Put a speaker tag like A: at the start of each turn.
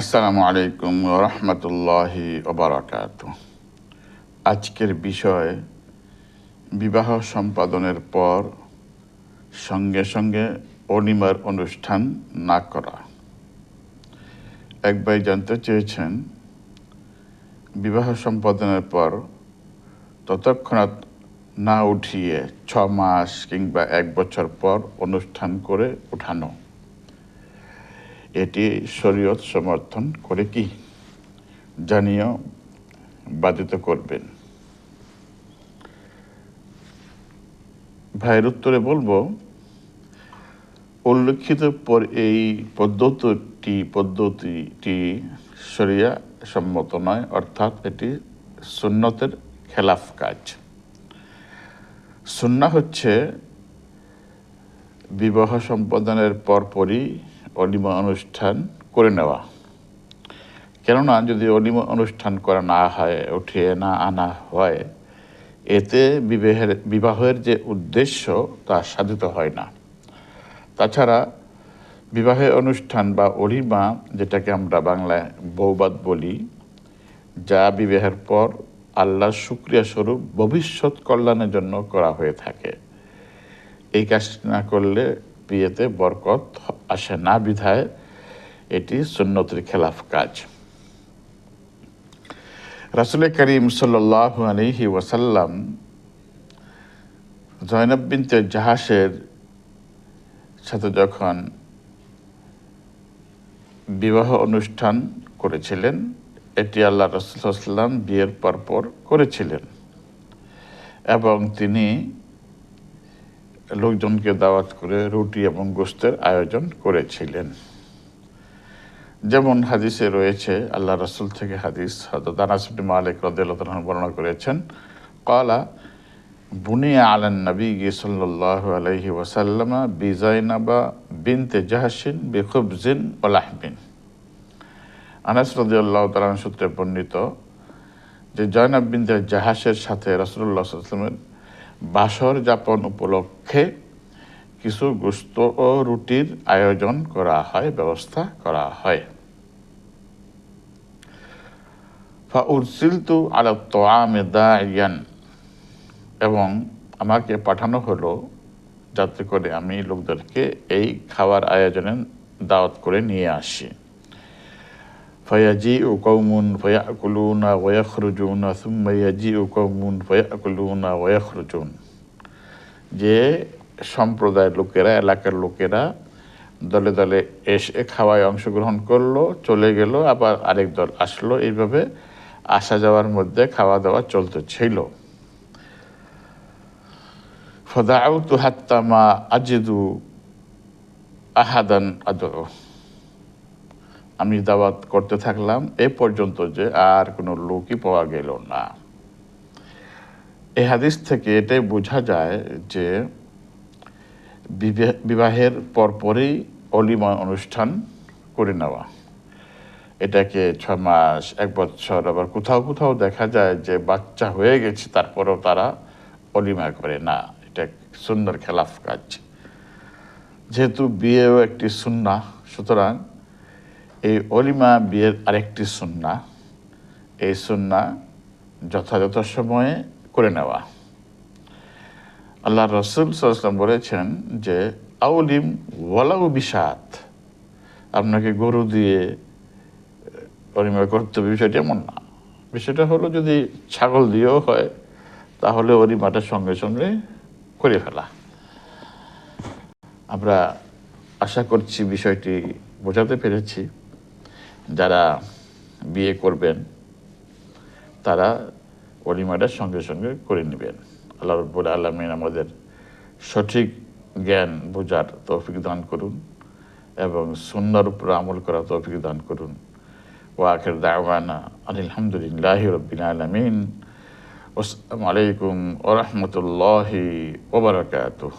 A: আসসালামু আলাইকুম রহমতুল্লাহি ওবরাকাত আজকের বিষয় বিবাহ সম্পাদনের পর সঙ্গে সঙ্গে অনিমার অনুষ্ঠান না করা। এক ভাই জানতে চেয়েছেন, বিবাহ সম্পাদনের পর ততক্ষণাৎ না উঠিয়ে ছ মাস কিংবা এক বছর পর অনুষ্ঠান করে উঠানো। এটি শরীয়ত সমর্থন করে কি? জানিও, বাধিত করবেন। ভাইয়ের উত্তরে বলব, উল্লেখিত পর এই পদ্ধতিটি পদ্ধতিটি শরিয়া সম্মত নয়, অর্থাৎ এটি সুন্নতের খেলাফ কাজ। সুন্না হচ্ছে বিবাহ সম্পাদনের পরপরই অলিমা অনুষ্ঠান করে নেওয়া। কেননা যদি অলিমা অনুষ্ঠান করা না হয় উঠিয়ে না আনা হয়, এতে বিবাহের বিবাহের যে উদ্দেশ্য তা সাধিত হয় না। তাছাড়া বিবাহের অনুষ্ঠান বা অলিমা, যেটাকে আমরা বাংলায় বৌবাদ বলি, যা বিবাহের পর আল্লাহর শুক্রিয়া স্বরূপ ভবিষ্যৎ কল্যাণের জন্য করা হয়ে থাকে। এই কাজটি না করলে বিয়েতে বরকত আসে না বিধায় এটি সুন্নতির খেলাফ কাজ। রাসুল করিম সাল্লাহ আলহি ওয়াসাল্লাম জয়নব জাহাসের সাথে যখন বিবাহ অনুষ্ঠান করেছিলেন, এটি আল্লাহ রসুল্লাম বিয়ের পরপর করেছিলেন এবং তিনি লোকজনকে দাওয়াত করে রুটি এবং গোস্তের আয়োজন করেছিলেন। যেমন হাদিসে রয়েছে, আল্লাহ রসুল থেকে হাদিস হজরত মালিক বর্ণনা করেছেন কলা বুনিয়া আলান নবী সাল্লাহ আলহি ওয়াসাল্লামা বিজাইনাবা বিনতে জাহাসিন বেখুবজিন ওলাহবিন আনাস রদিয়াল্লাহ তালান সূত্রে বর্ণিত যে জয়নাব বিনতে জাহাসের সাথে রসুল্লাহ সাল্লামের বাসর যাপন উপলক্ষে কিছু গুস্ত ও রুটির আয়োজন করা হয়, ব্যবস্থা করা হয়। এবং আমাকে পাঠানো হলো যাতে করে আমি লোকদেরকে এই খাবার আয়োজনে দাওয়াত করে নিয়ে আসি। কৌমুন ফয়াকুলুনা ওয়াখরুজুন সুম্মা ইয়াজি ও কৌমুন ফয়াকুলুনা ওয়াখরুজুন যে সম্প্রদায়ের লোকেরা, এলাকার লোকেরা দলে দলে এসে খাওয়ায় অংশগ্রহণ করল, চলে গেল, আবার আরেক দল আসলো। এইভাবে আসা যাওয়ার মধ্যে খাওয়া দাওয়া চলতে ছিল। ফদাউতু হাত্তামা আজিদু আহাদান আদর আমি দাওয়াত করতে থাকলাম, এ পর্যন্ত যে আর কোনো লোকই পাওয়া গেল না। এই হাদিস থেকে এটাই বোঝা যায় যে বিবাহের পরপরই অলিমা অনুষ্ঠান করে নেওয়া। এটাকে ছ মাস, এক বছর, আবার কোথাও কোথাও দেখা যায় যে বাচ্চা হয়ে গেছে, তারপরেও তারা অলিমা করে। না, এটা সুন্দর খেলাফ কাজ। যেহেতু বিয়েও একটি সুন্না সুতরাং এই অলিমা বিয়ের আরেকটি সুন্না, এই সুন্না যথাযথ সময়ে করে নেওয়া। আল্লাহ রসুল সাল্লাম বলেছেন যে, আউলিম ওয়ালাউ বিষাদ আপনাকে গরু দিয়ে অলিমা করতে হবে বিষয়টি এমন না। বিষয়টা হলো যদি ছাগল দিয়েও হয়, তাহলে অলিমাটা সঙ্গে সঙ্গে করে ফেলা। আমরা আশা করছি বিষয়টি বোঝাতে পেরেছি। যারা বিয়ে করবেন, তারা অলিমাটার সঙ্গে সঙ্গে করে নেবেন। আল্লাহ রব্বুল আলমিন আমাদের সঠিক জ্ঞান বোঝার তৌফিক দান করুন এবং সুন্দর উপর আমল করার তৌফিক দান করুন। ওয়াখের দাওয়ানা আলহামদুলিল্লাহ রবিন আলমিন। আসসালামু আলাইকুম ওরহমতুল্লাহি ওবরাকাতুহ